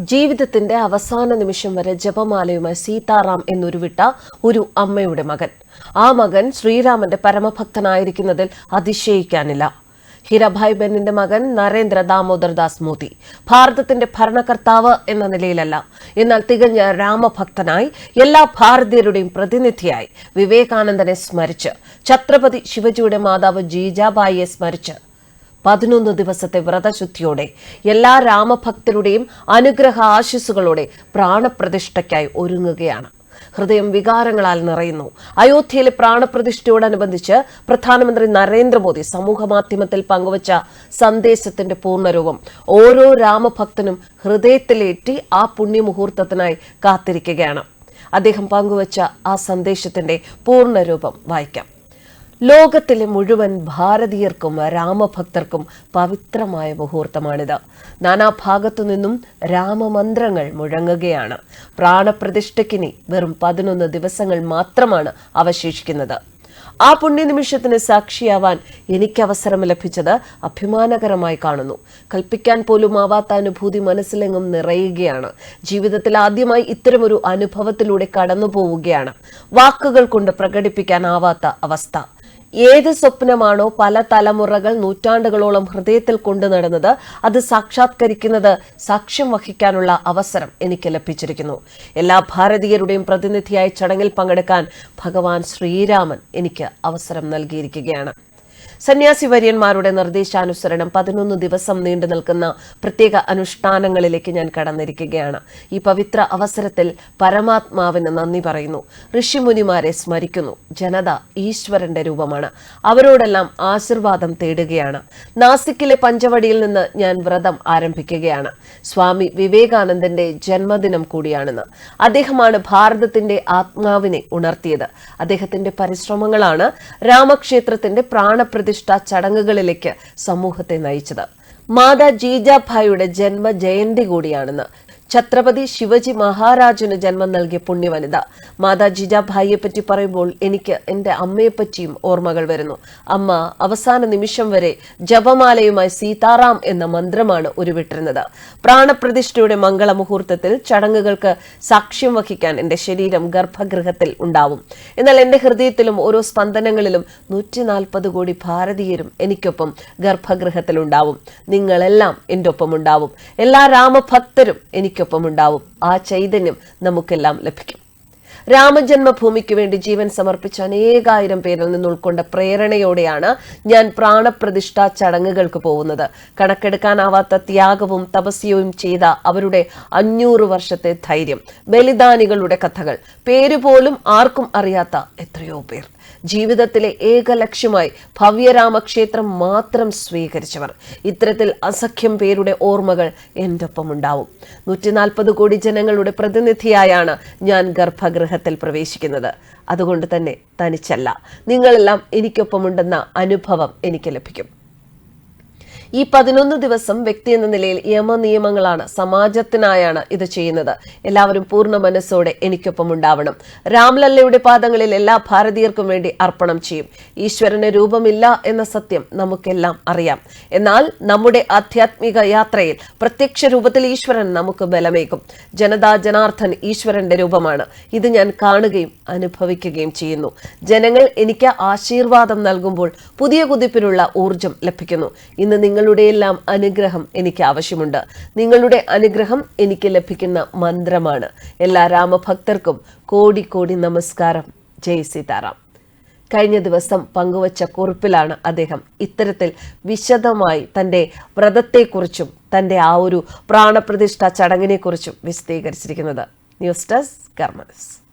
ജീവിതത്തിന്റെ അവസാന നിമിഷം വരെ ജപമാലയുമായി സീതാറാം എന്നുരുവിട്ട ഒരു അമ്മയുടെ മകൻ. ആ മകൻ ശ്രീരാമന്റെ പരമഭക്തനായിരിക്കുന്നതിൽ അതിശയിക്കാനില്ല. ഹിരഭായ് ബെന്നിന്റെ മകൻ നരേന്ദ്ര ദാമോദർ ദാസ് മോദി. ഭാരതത്തിന്റെ ഭരണകർത്താവ് എന്ന നിലയിലല്ല. എന്നാൽ തികഞ്ഞ രാമഭക്തനായി എല്ലാ ഭാരതീയരുടെയും പ്രതിനിധിയായി വിവേകാനന്ദനെ സ്മരിച്ച് ഛത്രപതി ശിവജിയുടെ മാതാവ് ജീജാബായിയെ സ്മരിച്ച് പതിനൊന്ന് ദിവസത്തെ വ്രതശുദ്ധിയോടെ എല്ലാ രാമഭക്തരുടെയും അനുഗ്രഹ ആശിസുകളോടെ പ്രാണപ്രതിഷ്ഠയ്ക്കായി ഒരുങ്ങുകയാണ്. ഹൃദയം വികാരങ്ങളാൽ നിറയുന്നു. അയോധ്യയിലെ പ്രാണപ്രതിഷ്ഠയോടനുബന്ധിച്ച് പ്രധാനമന്ത്രി നരേന്ദ്രമോദി സമൂഹ മാധ്യമത്തിൽ പങ്കുവച്ച സന്ദേശത്തിന്റെ പൂർണരൂപം ഓരോ രാമഭക്തനും ഹൃദയത്തിലേറ്റി ആ പുണ്യമുഹൂർത്തത്തിനായി കാത്തിരിക്കുകയാണ്. അദ്ദേഹം പങ്കുവച്ച ആ സന്ദേശത്തിന്റെ പൂർണരൂപം വായിക്കാം. ലോകത്തിലെ മുഴുവൻ ഭാരതീയർക്കും രാമഭക്തർക്കും പവിത്രമായ മുഹൂർത്തമാണിത്. നാനാഭാഗത്തു നിന്നും രാമമന്ത്രങ്ങൾ മുഴങ്ങുകയാണ്. പ്രാണപ്രതിഷ്ഠയ്ക്കിനി വെറും പതിനൊന്ന് ദിവസങ്ങൾ മാത്രമാണ് അവശേഷിക്കുന്നത്. ആ പുണ്യനിമിഷത്തിന് സാക്ഷിയാവാൻ എനിക്ക് അവസരം ലഭിച്ചത് അഭിമാനകരമായി കാണുന്നു. കൽപ്പിക്കാൻ പോലും ആവാത്ത അനുഭൂതി മനസ്സിലെങ്ങും നിറയുകയാണ്. ജീവിതത്തിൽ ആദ്യമായി ഇത്തരമൊരു അനുഭവത്തിലൂടെ കടന്നു പോവുകയാണ് വാക്കുകൾ കൊണ്ട് പ്രകടിപ്പിക്കാനാവാത്ത അവസ്ഥ. ഏത് സ്വപ്നമാണോ പല തലമുറകൾ നൂറ്റാണ്ടുകളോളം ഹൃദയത്തിൽ കൊണ്ടു നടന്നത് അത് സാക്ഷാത്കരിക്കുന്നത് സാക്ഷ്യം വഹിക്കാനുള്ള അവസരം എനിക്ക് ലഭിച്ചിരിക്കുന്നു. എല്ലാ ഭാരതീയരുടെയും പ്രതിനിധിയായി ചടങ്ങിൽ പങ്കെടുക്കാൻ ഭഗവാൻ ശ്രീരാമൻ എനിക്ക് അവസരം നൽകിയിരിക്കുകയാണ്. സന്യാസി വര്യന്മാരുടെ നിർദ്ദേശാനുസരണം പതിനൊന്ന് ദിവസം നീണ്ടു നിൽക്കുന്ന പ്രത്യേക അനുഷ്ഠാനങ്ങളിലേക്ക് ഞാൻ കടന്നിരിക്കുകയാണ്. ഈ പവിത്ര അവസരത്തിൽ പരമാത്മാവിന് നന്ദി പറയുന്നു. ഋഷിമുനിമാരെ സ്മരിക്കുന്നു. ജനത ഈശ്വരന്റെ രൂപമാണ്. അവരോടെല്ലാം ആശീർവാദം തേടുകയാണ്. നാസിക്കിലെ പഞ്ചവടിയിൽ നിന്ന് ഞാൻ വ്രതം ആരംഭിക്കുകയാണ്. സ്വാമി വിവേകാനന്ദന്റെ ജന്മദിനം കൂടിയാണെന്ന്. അദ്ദേഹമാണ് ഭാരതത്തിന്റെ ആത്മാവിനെ ഉണർത്തിയത്. അദ്ദേഹത്തിന്റെ പരിശ്രമങ്ങളാണ് രാമക്ഷേത്രത്തിന്റെ പ്രാണപ്രതിഷ്ഠ ചടങ്ങുകളിലേക്ക് സമൂഹത്തെ നയിച്ചത്. മാതാ ജീജാഭായിയുടെ ജന്മജയന്തി കൂടിയാണെന്ന് ഛത്രപതി ശിവജി മഹാരാജന് ജന്മം നൽകിയ പുണ്യവനിത. മാതാ ജിജാഭായിയെ പറ്റി പറയുമ്പോൾ എനിക്ക് എന്റെ അമ്മയെപ്പറ്റിയും ഓർമ്മകൾ വരുന്നു. അമ്മ അവസാന നിമിഷം വരെ ജപമാലയുമായി സീതാറാം എന്ന മന്ത്രമാണ് ഉരുവിട്ടിരുന്നത്. പ്രാണപ്രതിഷ്ഠയുടെ മംഗള മുഹൂർത്തത്തിൽ ചടങ്ങുകൾക്ക് സാക്ഷ്യം വഹിക്കാൻ എന്റെ ശരീരം ഗർഭഗൃഹത്തിൽ ഉണ്ടാവും. എന്നാൽ എന്റെ ഹൃദയത്തിലും ഓരോ സ്പന്ദനങ്ങളിലും നൂറ്റി നാൽപ്പത് കോടി ഭാരതീയരും എനിക്കൊപ്പം ഗർഭഗൃഹത്തിലുണ്ടാവും. നിങ്ങളെല്ലാം എന്റെ ഒപ്പം ഉണ്ടാവും എല്ലാ രാമഭക്തരും എനിക്കൊപ്പം ഉണ്ടാവും ആ ചൈതന്യം നമുക്കെല്ലാം ലഭിക്കും. രാമജന്മഭൂമിക്ക് വേണ്ടി ജീവൻ സമർപ്പിച്ച അനേകായിരം പേരിൽ നിന്ന് ഉൾക്കൊണ്ട പ്രേരണയോടെയാണ് ഞാൻ പ്രാണപ്രതിഷ്ഠാ ചടങ്ങുകൾക്ക് പോകുന്നത്. കണക്കെടുക്കാനാവാത്ത ത്യാഗവും തപസ്യവും ചെയ്ത അവരുടെ അഞ്ഞൂറ് വർഷത്തെ ധൈര്യം. ബലിദാനികളുടെ കഥകൾ. പേരുപോലും ആർക്കും അറിയാത്ത എത്രയോ പേർ. ജീവിതത്തിലെ ഏക ലക്ഷ്യമായി ഭവ്യരാമക്ഷേത്രം മാത്രം സ്വീകരിച്ചവർ. ഇത്തരത്തിൽ അസഖ്യം പേരുടെ ഓർമ്മകൾ എന്റെ ഒപ്പം ഉണ്ടാവും നൂറ്റി നാൽപ്പത് കോടി ജനങ്ങളുടെ പ്രതിനിധിയായാണ് ഞാൻ ഗർഭഗൃഹത്തിൽ പ്രവേശിക്കുന്നത്. അതുകൊണ്ട് തന്നെ തനിച്ചല്ല. നിങ്ങളെല്ലാം എനിക്കൊപ്പമുണ്ടെന്ന അനുഭവം എനിക്ക് ലഭിക്കും. ഈ പതിനൊന്ന് ദിവസം വ്യക്തി എന്ന നിലയിൽ യമനിയമങ്ങളാണ് സമാജത്തിനായാണ് ഇത് ചെയ്യുന്നത്. എല്ലാവരും പൂർണ മനസ്സോടെ എനിക്കൊപ്പം ഉണ്ടാവണം. രാംലല്ലയുടെ പാദങ്ങളിൽ എല്ലാ ഭാരതീയർക്കും വേണ്ടി അർപ്പണം ചെയ്യും. ഈശ്വരന് രൂപമില്ല എന്ന സത്യം നമുക്കെല്ലാം അറിയാം. എന്നാൽ നമ്മുടെ ആധ്യാത്മിക യാത്രയിൽ പ്രത്യക്ഷ രൂപത്തിൽ ഈശ്വരൻ നമുക്ക് ബലമേകും. ജനതാ ജനാർദ്ദൻ ഈശ്വരന്റെ രൂപമാണ്. ഇത് ഞാൻ കാണുകയും അനുഭവിക്കുകയും ചെയ്യുന്നു. ജനങ്ങൾ എനിക്ക് ആശീർവാദം നൽകുമ്പോൾ പുതിയ കുതിപ്പിനുള്ള ഊർജം ലഭിക്കുന്നു. ഇന്ന് നിങ്ങളുടെയെല്ലാം അനുഗ്രഹം എനിക്ക് ആവശ്യമുണ്ട്. നിങ്ങളുടെ അനുഗ്രഹം എനിക്ക് ലഭിക്കുന്ന മന്ത്രമാണ്. എല്ലാ രാമഭക്തർക്കും കോടി കോടി നമസ്കാരം. ജയ് സീതാറാം. കഴിഞ്ഞ ദിവസം പങ്കുവച്ച കുറിപ്പിലാണ് അദ്ദേഹം ഇത്തരത്തിൽ വിശദമായി തന്റെ വ്രതത്തെക്കുറിച്ചും തന്റെ ആ ഒരു പ്രാണപ്രതിഷ്ഠ ചടങ്ങിനെക്കുറിച്ചും വിശദീകരിച്ചിരിക്കുന്നത്. News desk കർമ്മസ്